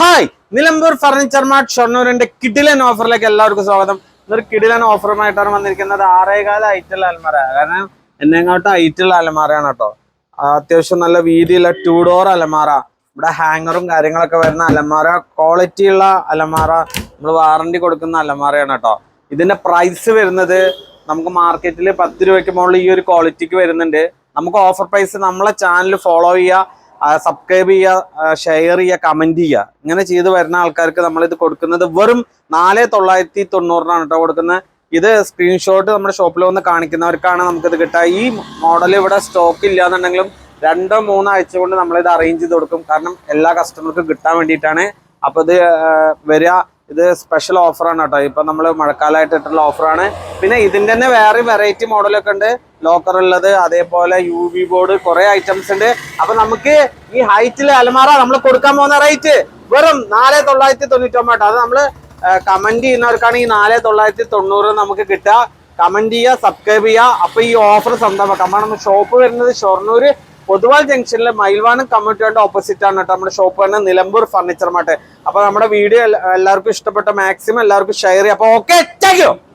Hi Nilambur furniture mart ഷൊർണൂരിന്റെ കിഡിലൻ ഓഫറിലേക്ക് എല്ലാവർക്കും സ്വാഗതം. ഇന്നൊരു കിഡിലൻ ഓഫറുമായിട്ടാണ് വന്നിരിക്കുന്നത്. ആറേകാല ഐറ്റുള്ള അലമാര കാരണം എന്നെങ്ങോട്ട് ഐറ്റുള്ള അലമാരയാണ് കേട്ടോ. അത്യാവശ്യം നല്ല വീതിയുള്ള ടൂ ഡോർ അലമാര. ഇവിടെ ഹാങ്ങറും കാര്യങ്ങളൊക്കെ വരുന്ന അലമാര. ക്വാളിറ്റി ഉള്ള അലമാര. നമ്മൾ വാറണ്ടി കൊടുക്കുന്ന അലമാരയാണ് കേട്ടോ. ഇതിന്റെ പ്രൈസ് വരുന്നത് നമുക്ക് മാർക്കറ്റിൽ പത്ത് രൂപയ്ക്ക് മുകളിൽ ഈ ഒരു ക്വാളിറ്റിക്ക് വരുന്നുണ്ട്. നമുക്ക് ഓഫർ പ്രൈസ് നമ്മളെ ചാനൽ ഫോളോ ചെയ്യുക. സബ്സ്ക്രൈബ് ചെയ്യുക ഷെയർ ചെയ്യുക കമന്റ് ചെയ്യുക. ഇങ്ങനെ ചെയ്ത് വരുന്ന ആൾക്കാർക്ക് നമ്മൾ ഇത് കൊടുക്കുന്നത് വെറും നാല് തൊള്ളായിരത്തി തൊണ്ണൂറിനാണ് കേട്ടോ കൊടുക്കുന്നത്. ഇത് സ്ക്രീൻഷോട്ട് നമ്മുടെ ഷോപ്പിൽ വന്ന് കാണിക്കുന്നവർക്കാണ് നമുക്കിത് കിട്ടുക. ഈ മോഡൽ ഇവിടെ സ്റ്റോക്ക് ഇല്ലാന്നുണ്ടെങ്കിലും രണ്ടോ മൂന്നോ ആഴ്ച കൊണ്ട് നമ്മളിത് അറേഞ്ച് ചെയ്ത് കൊടുക്കും. കാരണം എല്ലാ കസ്റ്റമർക്കും കിട്ടാൻ വേണ്ടിയിട്ടാണ്. അപ്പോൾ ഇത് വരിക ഇത് സ്പെഷ്യൽ ഓഫറാണ് കേട്ടോ. ഇപ്പൊ നമ്മൾ മഴക്കാലമായിട്ട് ഇട്ടുള്ള ഓഫറാണ് പിന്നെ ഇതിന്റെ തന്നെ വേറെ വെറൈറ്റി മോഡലൊക്കെ ഉണ്ട്. ലോക്കർ ഉള്ളത് അതേപോലെ യു വി ബോർഡ് കുറെ ഐറ്റംസ് ഉണ്ട്. അപ്പൊ നമുക്ക് ഈ ഹൈറ്റിൽ അലമാറ നമ്മൾ കൊടുക്കാൻ പോകുന്ന റേറ്റ് വെറും നാല് തൊള്ളായിരത്തി തൊണ്ണൂറ്റി ഒമ്പത് അത് നമ്മൾ കമന്റ് ചെയ്യുന്നവർക്കാണ് ഈ നാല് തൊള്ളായിരത്തി തൊണ്ണൂറ് നമുക്ക് കിട്ടുക. കമന്റ് ചെയ്യുക സബ്സ്ക്രൈബ് ചെയ്യുക. അപ്പൊ ഈ ഓഫർ സ്വന്തമാക്കാം കാരണം ഷോപ്പ് വരുന്നത് ഷൊർണൂര് പൊതുവാൾ ജംഗ്ഷനിലെ മയിൽവാണ് കമ്മ്യൂണിറ്റിയുടെ ഓപ്പോസിറ്റ് ആണ് കേട്ടോ. നമ്മുടെ ഷോപ്പ് തന്നെ നിലമ്പൂർ ഫർണിച്ചർ മാർട്ട് അപ്പൊ നമ്മുടെ വീഡിയോ എല്ലാവർക്കും ഇഷ്ടപ്പെട്ട മാക്സിമം എല്ലാവർക്കും ഷെയർ ചെയ്യാം അപ്പൊ ഓക്കെ താങ്ക്